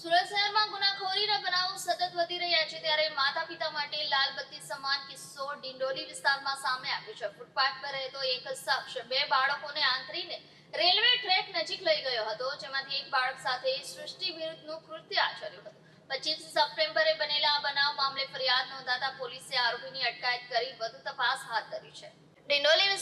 સુરત શહેરમાં ગુનાખોરીના બનાવો સતત વધી રહ્યા છે ત્યારે માતા પિતા માટે લાલ બત્તી સમાન કિસ્સો ડિંડોલી વિસ્તારમાં સામે આવ્યો છે. ફૂટપાથ પર રહેતો એક શખ્સ બે બાળકોને આંતરીને રેલવે ટ્રેક નજીક લઈ ગયો હતો, જેમાંથી એક બાળક સાથે સૃષ્ટિ વિરુદ્ધનું કૃત્ય આચર્યું હતું. પચીસ સપ્ટેમ્બરે બનેલા આ બનાવ મામલે ફરિયાદ નોંધાતા પોલીસે આરોપીની અટકાયત કરી વધુ તપાસ હાથ ધરી છે. ડિંડોલી અને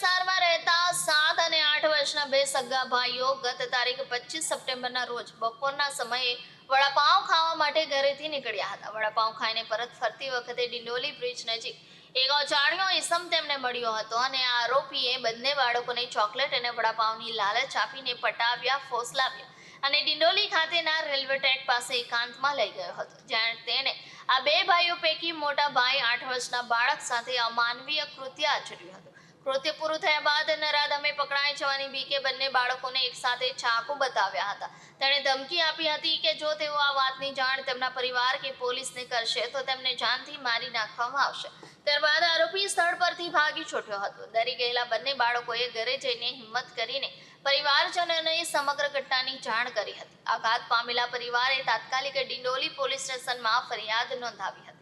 બે સગા ભાઈઓ ગત તારીખ પચીસ સપ્ટેમ્બરના રોજ બપોરના સમયે વડાપાઉં ખાવા માટે ઘરેથી નીકળ્યા હતા. વડાપાઉં ખાઈને પરત ફરતી વખતે ડિંડોલી બ્રિજ નજીક એક અજાણ્યો ઇસમ તેમને મળ્યો હતો અને આરોપીએ બંને બાળકોને ચોકલેટ અને વડાપાઉંની લાલચ આપીને પટાવ્યા, ફોસલાવ્યા અને ડિંડોલી ખાતેના રેલવે ટ્રેક પાસે એકાંતમાં લઈ ગયો હતો. જ્યાં તેણે આ બે ભાઈઓ પૈકી મોટા ભાઈ આઠ વર્ષના બાળક સાથે અમાનવીય કૃત્ય આચર્યું હતું. કૃત્ય પૂરું થયા બાદ નરાધમે પકડાઈ જવાની બીકે બંને બાળકોને એકસાથે ચાકુ બતાવ્યા હતા. તેણે ધમકી આપી હતી કે જો તેઓ આ વાતની જાણ તેમના પરિવાર કે પોલીસને કરશે, તો તેમને જાનથી મારી નાખવામાં આવશે. ત્યારબાદ આરોપી સ્થળ પરથી ભાગી છૂટ્યો હતો. ડરી ગયેલા બંને બાળકોએ ઘરે જઈને હિંમત કરીને પરિવારજનોને સમગ્ર ઘટનાની જાણ કરી હતી. આઘાત પામેલા પરિવારે તાત્કાલિક ડિંડોલી પોલીસ સ્ટેશનમાં ફરિયાદ નોંધાવી હતી.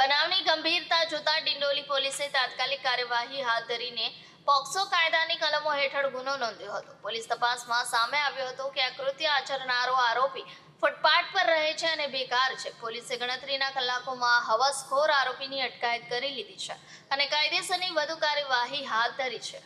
બનાવની ગંભીરતા જોતા ડિંડોલી પોલીસે તાત્કાલિક કાર્યવાહી હાથ ધરીને પોક્સો કાયદાની કલમો હેઠળ ગુનો નોંધ્યો હતો. પોલીસ તપાસમાં સામે આવ્યો હતો કે આ આચરનારો આરોપી ફૂટપાથ પર રહે છે અને બેકાર છે. પોલીસે ગણતરીના કલાકોમાં હવસખોર આરોપીની અટકાયત કરી લીધી છે અને કાયદેસરની વધુ કાર્યવાહી હાથ ધરી છે.